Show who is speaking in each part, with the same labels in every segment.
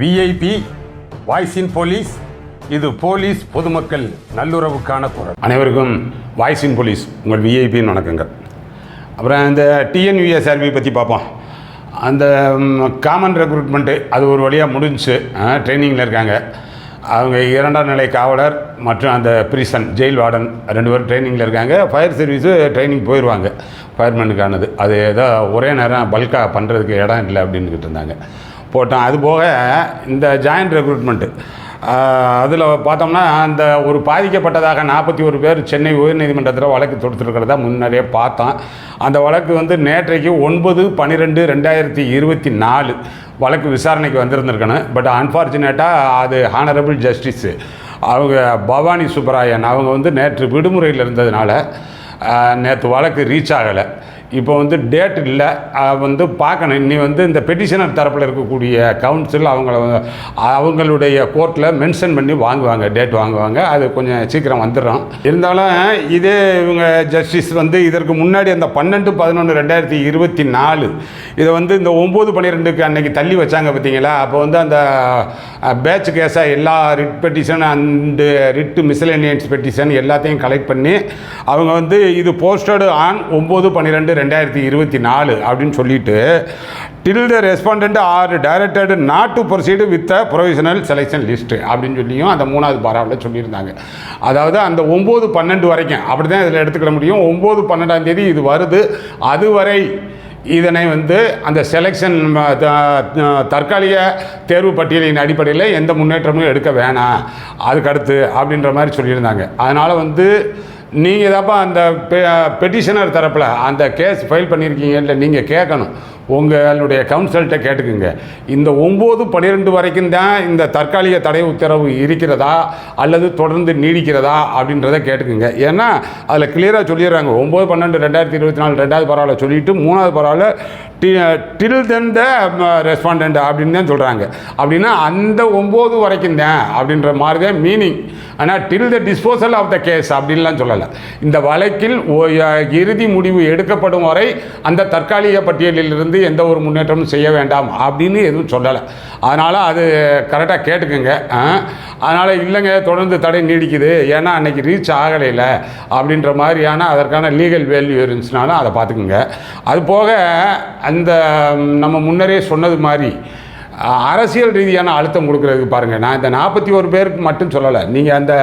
Speaker 1: VIP voice in police இது police பொதுமக்கள் நல்லுறவுக்கான குரல். அனைவருக்கும் வாய்ஸ் இன் போலீஸ் உங்கள் விஐபின்னு வணக்கங்கள். அப்புறம் இந்த டிஎன்யூஎஸ்ஆர்பி பற்றி பார்ப்போம். அந்த காமன் ரெக்ரூட்மெண்ட்டு அது ஒரு வழியாக முடிஞ்சுச்சு ட்ரைனிங்கில் இருக்காங்க. அவங்க இரண்டாம் நிலை காவலர் மற்றும் அந்த பிரிசன் ஜெயில் வார்டன் ரெண்டு பேரும் ட்ரைனிங்கில் இருக்காங்க. ஃபயர் சர்வீஸு ட்ரைனிங் போயிடுவாங்க ஃபயர்மேனுக்கானது அது ஏதோ ஒரே நேரம் பல்காக பண்ணுறதுக்கு இடம் இல்லை அப்படின்னுக்கிட்டு இருந்தாங்க. போட்டோம் அது போக இந்த ஜாயின்ட் ரெக்ரூட்மெண்ட்டு அதில் பார்த்தோம்னா அந்த ஒரு பாதிக்கப்பட்டதாக நாற்பத்தி ஒரு பேர் சென்னை உயர்நீதிமன்றத்தில் வழக்கு தொடுத்துருக்கிறதா முன்னரே பார்த்தோம். அந்த வழக்கு வந்து நேற்றைக்கு ஒன்பது பன்னிரெண்டு ரெண்டாயிரத்தி இருபத்தி நாலு வழக்கு விசாரணைக்கு வந்திருந்திருக்கணும். பட் அன்ஃபார்ச்சுனேட்டாக அது ஹானரபிள் ஜஸ்டிஸு அவங்க பவானி சுப்பராயன் அவங்க வந்து நேற்று விடுமுறையில் இருந்ததுனால நேற்று வழக்கு ரீச் ஆகலை. இப்போ வந்து டேட் இல்லை. வந்து பார்க்கணும். இன்னி வந்து இந்த பெட்டிஷனர் தரப்பில் இருக்கக்கூடிய கவுன்சில் அவங்கள அவங்களுடைய கோர்ட்டில் மென்ஷன் பண்ணி வாங்குவாங்க டேட் வாங்குவாங்க. அது கொஞ்சம் சீக்கிரம் வந்துடும் இருந்தாலும் இதே இவங்க ஜஸ்டிஸ் வந்து இதற்கு முன்னாடி அந்த பன்னெண்டு பதினொன்று ரெண்டாயிரத்தி இருபத்தி நாலு இதை வந்து இந்த ஒம்பது பன்னிரெண்டுக்கு அன்றைக்கி தள்ளி வச்சாங்க பார்த்தீங்களா? அப்போ வந்து அந்த பேட்ச் கேஸாக எல்லா writ petition and writ miscellaneous petition எல்லாத்தையும் கலெக்ட் பண்ணி அவங்க வந்து இது போஸ்டடு ஆன் ஒம்பது பன்னிரெண்டு ரெண்டாயிரத்தி இருபத்தி நாலு அப்படின்னு சொல்லிட்டு till the respondent are directed not to proceed with provisional selection list அப்படின்னு சொல்லியும் அந்த மூணாவது பாராவில் சொல்லியிருந்தாங்க. அதாவது அந்த ஒம்பது பன்னெண்டு வரைக்கும் அப்படி தான் இதில் எடுத்துக்கிட முடியும். ஒம்பது பன்னெண்டாம் தேதி இது வருது. அதுவரை இதனை வந்து அந்த செலெக்ஷன் தற்காலிக தேர்வு பட்டியலின் அடிப்படையில் எந்த முன்னேற்றமும் எடுக்க வேணாம். அதுக்கடுத்து அப்படின்ற மாதிரி சொல்லியிருந்தாங்க. அதனால் வந்து நீங்கள் தான்ப்பா அந்த பெட்டிஷனர் தரப்பில் அந்த கேஸ் ஃபைல் பண்ணியிருக்கீங்க இல்லை நீங்கள் கேட்கணும். உங்களுடைய கவுன்சில்கிட்ட கேட்டுக்குங்க. இந்த ஒம்பது பன்னிரெண்டு வரைக்கும் தான் இந்த தற்காலிக தடை உத்தரவு இருக்கிறதா? அல்லது தொடர்ந்து நீடிக்கிறதா? அப்படின்றத கேட்டுக்குங்க. ஏன்னா அதில் கிளியராக சொல்லிடுறாங்க. ஒம்பது பன்னெண்டு ரெண்டாயிரத்தி இருபத்தி நாலு ரெண்டாவது பரவாயில்ல சொல்லிட்டு மூணாவது பரவாயில்ல டி டில் தென் த ரெஸ்பாண்டன்ட் அப்படின்னு தான் சொல்கிறாங்க அப்படின்னா அந்த ஒம்பது வரைக்கும் தான் அப்படின்ற மாதிரி தான் மீனிங் ஆனால் till the disposal of the case அப்படின்லாம் சொல்லலை. இந்த வழக்கில் இறுதி முடிவு எடுக்கப்படும் வரை அந்த தற்காலிக பட்டியலில் சொல்லி எந்த ஒரு முன்னேற்றமும் செய்ய வேண்டாம் அப்படின்னு எதுவும் சொல்லலை. அதனால் அது கரெக்டாக கேட்டுக்குங்க. அதனால் இல்லைங்க தொடர்ந்து தடை நீடிக்குது. ஏன்னா அன்னைக்கு ரீச் ஆகலையில் அப்படின்ற மாதிரியான அதற்கான லீகல் வேல்யூ இருந்துச்சுனாலும் அதை பார்த்துக்குங்க. அது போக அந்த நம்ம முன்னரே சொன்னது மாதிரி அரசியல் ரீதியான அழுத்தம் கொடுக்குறதுக்கு பாருங்கள் நான் இந்த நாற்பத்தி ஒரு பேருக்கு மட்டும் சொல்லலை. நீங்கள் அந்த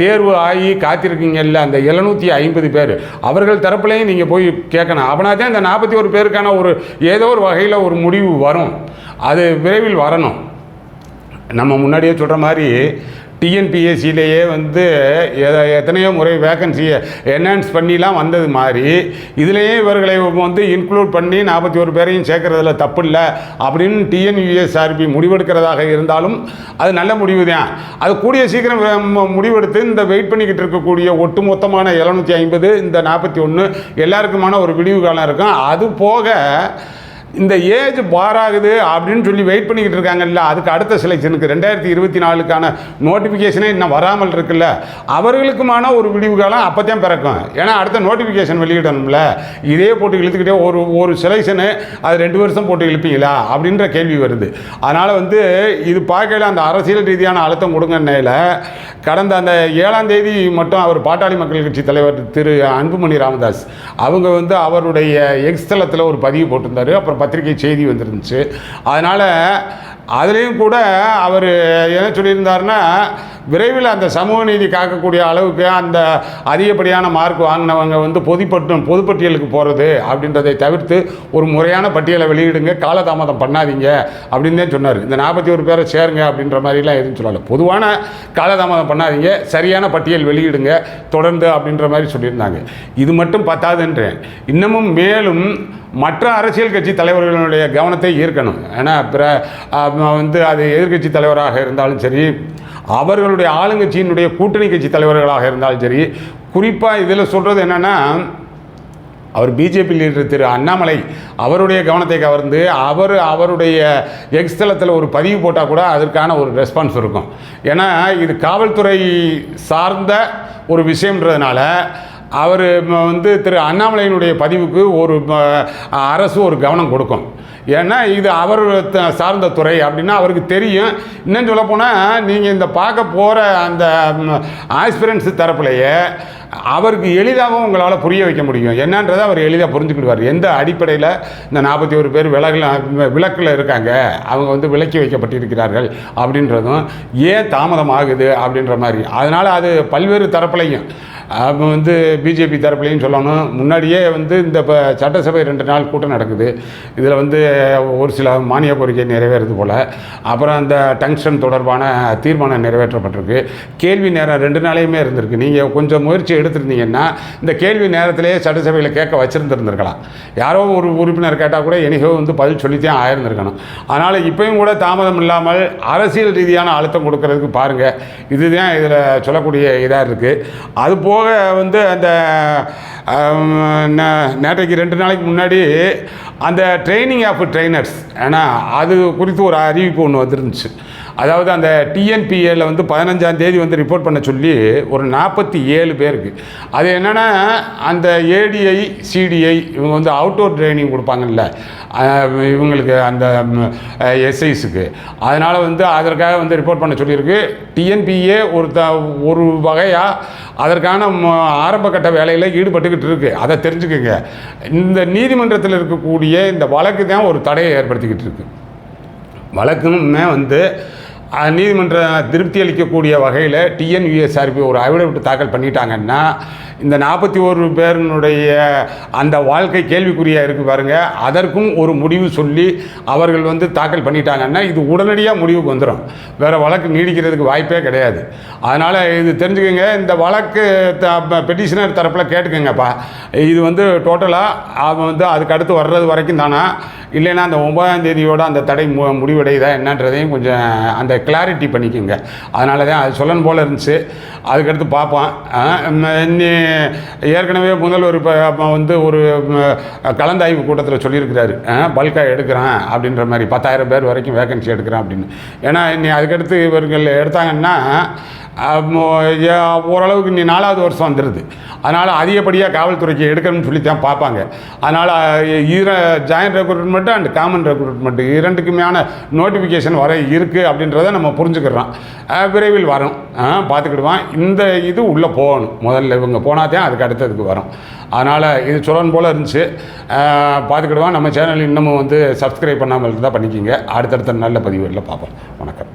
Speaker 1: தேர்வு ஆகி காத்திருக்கீங்கல்ல அந்த எழுநூற்றி ஐம்பது பேர். அவர்கள் தரப்புலையும் நீங்கள் போய் கேட்கணும் அப்படின்னா தான் இந்த நாற்பத்தி ஒரு பேருக்கான ஒரு ஏதோ ஒரு வகையில் ஒரு முடிவு வரும். அது விரைவில் வரணும். நம்ம முன்னாடியே சொல்கிற மாதிரி டிஎன்பிஎஸ்சிலேயே வந்து எத்தனையோ முறை வேக்கன்சியை என்ஹான்ஸ் பண்ணிலாம் வந்தது மாதிரி இதுலேயே இவர்களை வந்து இன்க்ளூட் பண்ணி நாற்பத்தி ஒரு பேரையும் சேர்க்கறதுல தப்பு இல்லை அப்படின்னு டிஎன்யூஎஸ்ஆர்பி முடிவெடுக்கிறதாக இருந்தாலும் அது நல்ல முடிவு தான். அது கூடிய சீக்கிரம் முடிவெடுத்து இந்த வெயிட் பண்ணிக்கிட்டு இருக்கக்கூடிய ஒட்டுமொத்தமான எழுநூற்றி ஐம்பது இந்த நாற்பத்தி ஒன்று எல்லாருக்குமான ஒரு விடிவு காலம் இருக்கும். அது போக இந்த ஏஜ் பாராகுது அப்படின்னு சொல்லி வெயிட் பண்ணிக்கிட்டு இருக்காங்கல்ல அதுக்கு அடுத்த செலெக்ஷனுக்கு ரெண்டாயிரத்தி இருபத்தி நாலுக்கான நோட்டிஃபிகேஷனே இன்னும் வராமல் இருக்குல்ல. அவர்களுக்குமான ஒரு விடிவு காலம் அப்போத்தான் பிறக்கும். ஏன்னா அடுத்த நோட்டிஃபிகேஷன் வெளியிடணும்ல. இதே போட்டு இழுத்துக்கிட்டே ஒரு ஒரு செலெக்ஷனு அது ரெண்டு வருஷம் போட்டு இழுப்பீங்களா அப்படின்ற கேள்வி வருது. அதனால் வந்து இது பார்க்கல அந்த அரசியல் ரீதியான அழுத்தம் கொடுங்கன்னையில் கடந்த அந்த ஏழாம் தேதி மட்டும் அவர் பாட்டாளி மக்கள் கட்சி தலைவர் திரு அன்புமணி ராமதாஸ் அவங்க வந்து அவருடைய எக்ஸ்தலத்தில் ஒரு பதிவு போட்டிருந்தார். அப்புறம் பத்திரிகை செய்தி வந்துருந்துச்சு. அதனால் அதுலேயும் கூட அவர் என்ன சொல்லியிருந்தாருன்னா விரைவில் அந்த சமூக நீதி காக்கக்கூடிய அளவுக்கு அந்த அதிகப்படியான மார்க் வாங்கினவங்க வந்து பொதுப்பட்டு பொதுப்பட்டியலுக்கு போகிறது அப்படின்றதை தவிர்த்து ஒரு முறையான பட்டியலை வெளியிடுங்க காலதாமதம் பண்ணாதீங்க அப்படின்னு தான் சொன்னார். இந்த நாற்பத்தி ஒரு பேரை சேருங்க அப்படின்ற மாதிரிலாம் எதுவும் சொல்லலை. பொதுவான காலதாமதம் பண்ணாதீங்க சரியான பட்டியல் வெளியிடுங்க தொடர்ந்து அப்படின்ற மாதிரி சொல்லியிருந்தாங்க. இது மட்டும் பத்தாதுன்றேன். இன்னமும் மேலும் மற்ற அரசியல் கட்சி தலைவர்களுடைய கவனத்தை ஈர்க்கணும். ஏன்னா பிற வந்து அது எதிர்க்கட்சி தலைவராக இருந்தாலும் சரி அவர்களுடைய ஆளுங்கட்சியினுடைய கூட்டணி கட்சி தலைவர்களாக இருந்தாலும் சரி குறிப்பாக இதில் சொல்கிறது என்னென்னா அவர் பிஜேபி லீடர் திரு அண்ணாமலை அவருடைய கவனத்தை கவர்ந்து அவர் அவருடைய எக்ஸ் தளத்தில் ஒரு பதிவு போட்டால் கூட அதற்கான ஒரு ரெஸ்பான்ஸ் இருக்கும். ஏன்னா இது காவல்துறை சார்ந்த ஒரு விஷயம்ன்றதுனால அவர் வந்து திரு அண்ணாமலையினுடைய பதிவுக்கு ஒரு அரசு ஒரு கவனம் கொடுக்கும். ஏன்னா இது அவர் சார்ந்த துறை அப்படின்னா அவருக்கு தெரியும். இன்னும் சொல்லப்போனால் நீங்கள் இந்த பார்க்க போகிற அந்த ஆஸ்பிரன்ஸ் தரப்புலையே அவருக்கு எளிதாகவும் உங்களால் புரிய வைக்க முடியும். என்னன்றதை அவர் எளிதாக புரிஞ்சுக்கிடுவார். எந்த அடிப்படையில் இந்த நாற்பத்தி ஒரு பேர் விலகில் விளக்கில் இருக்காங்க? அவங்க வந்து விலக்கி வைக்கப்பட்டிருக்கிறார்கள் அப்படின்றதும் ஏன் தாமதமாகுது அப்படின்ற மாதிரி. அதனால் அது பல்வேறு தரப்புலையும் அப்போ வந்து பிஜேபி தரப்புலையும் சொல்லணும். முன்னாடியே வந்து இந்த இப்போ சட்டசபை ரெண்டு நாள் கூட்டம் நடக்குது. இதில் வந்து ஒரு சில மானிய கோரிக்கை நிறைவேறது போல். அப்புறம் அந்த டங்ஸ்டன் தொடர்பான தீர்மானம் நிறைவேற்றப்பட்டிருக்கு. கேள்வி நேரம் ரெண்டு நாளையுமே இருந்திருக்கு. நீங்கள் கொஞ்சம் முயற்சி எடுத்திருந்தீங்கன்னா இந்த கேள்வி நேரத்திலேயே சட்டசபையில் கேட்க வச்சுருந்துருந்துருக்கலாம். யாரோ ஒரு உறுப்பினர் கேட்டால் கூட எனக்கோ வந்து பதில் சொல்லித்தான் ஆயிருந்திருக்கணும். அதனால் இப்பயும் கூட தாமதம் இல்லாமல் அரசியல் ரீதியான அழுத்தம் கொடுக்கறதுக்கு பாருங்கள் இதுதான் இதில் சொல்லக்கூடிய இதாக இருக்குது அது போக வந்து அந்த நேற்றைக்கு ரெண்டு நாளைக்கு முன்னாடி அந்த ட்ரைனிங் ஆஃப் ட்ரைனர்ஸ் ஏன்னா அது குறித்து ஒரு அறிவிப்பு ஒன்று வந்துருந்துச்சு. அதாவது அந்த டிஎன்பிஏல வந்து பதினஞ்சாம் தேதி வந்து ரிப்போர்ட் பண்ண சொல்லி ஒரு நாற்பத்தி ஏழு பேருக்கு. அது என்னென்னா அந்த ஏடிஐ சிடிஐ இவங்க வந்து அவுட்டோர் ட்ரைனிங் கொடுப்பாங்கல்ல. இவங்களுக்கு அந்த எஸ்ஐஸுக்கு அதனால் வந்து அதற்காக வந்து ரிப்போர்ட் பண்ண சொல்லியிருக்கு. டிஎன்பிஏ ஒரு த ஒரு வகையாக அதற்கான ம- ஆரம்ப கட்ட வேலையில் ஈடுபட்டுக்கிட்டு இருக்கு. அதை தெரிஞ்சுக்கோங்க. இந்த நீதிமன்றத்தில் இருக்கக்கூடிய இந்த வழக்கு தான் ஒரு தடையை ஏற்படுத்திக்கிட்டு இருக்கு. வழக்குமே வந்து நீதிமன்றம் நீதிமன்ற திருப்தி அளிக்கக்கூடிய வகையில் டிஎன்யூஎஸ்ஆர்பி ஒரு அவிடவிட்டு தாக்கல் பண்ணிட்டாங்கன்னா இந்த நாற்பத்தி ஒரு பேருனுடைய அந்த வாழ்க்கை கேள்விக்குறியாக இருக்குது பாருங்கள் அதற்கும் ஒரு முடிவு சொல்லி அவர்கள் வந்து தாக்கல் பண்ணிட்டாங்கன்னா இது உடனடியாக முடிவுக்கு வந்துடும் வேறு வழக்கு நீடிக்கிறதுக்கு வாய்ப்பே கிடையாது. அதனால் இது தெரிஞ்சுக்கோங்க. இந்த வழக்கு த பெட்டிஷனர் தரப்பில் கேட்டுக்கோங்கப்பா. இது வந்து டோட்டலாக அவன் வந்து அதுக்கு அடுத்து வர்றது வரைக்கும் தானா? இல்லைன்னா அந்த ஒன்பதாம் தேதியோட அந்த தடை மு முடிவடையுதா? என்னன்றதையும் கொஞ்சம் அந்த கிளாரிட்டி பண்ணிக்கோங்க. அதனால தான் அது சொல்லணும் போல் இருந்துச்சு. அதுக்கடுத்து பார்ப்போம். இன்னி ஏற்கனவே முதல்வர் இப்போ வந்து ஒரு கலந்தாய்வு கூட்டத்தில் சொல்லியிருக்கிறாரு. பல்காக எடுக்கிறேன் அப்படின்ற மாதிரி. பத்தாயிரம் பேர் வரைக்கும் வேகன்சி எடுக்கிறேன் அப்படின்னு. ஏன்னா இன்னி அதுக்கடுத்து இவர்கள் எடுத்தாங்கன்னா ஓரளவுக்கு இன்னி நாலாவது வருஷம் வந்துடுது அதனால் அதிகப்படியாக காவல்துறைக்கு எடுக்கணும்னு சொல்லி தான் பார்ப்பாங்க. அதனால் ஈர joint recruitment and common recruitment இரண்டுக்குமையான notification வர இருக்குது அப்படின்றத நம்ம புரிஞ்சுக்கிறோம். விரைவில் வரும். பார்த்துக்கிடுவான் இந்த இது உள்ளே போகணும். முதல்ல இவங்க போனால் தான் அதுக்கு அடுத்ததுக்கு வரும். அதனால் இது சொல்லணும் போல் இருந்துச்சு. பார்த்துக்கிடுவான் நம்ம சேனல் இன்னமும் வந்து சப்ஸ்கிரைப் பண்ணாமல் இருந்தால் பண்ணிக்கிங்க. அடுத்தடுத்த நல்ல பதிவுகளில் பார்ப்போம். வணக்கம்.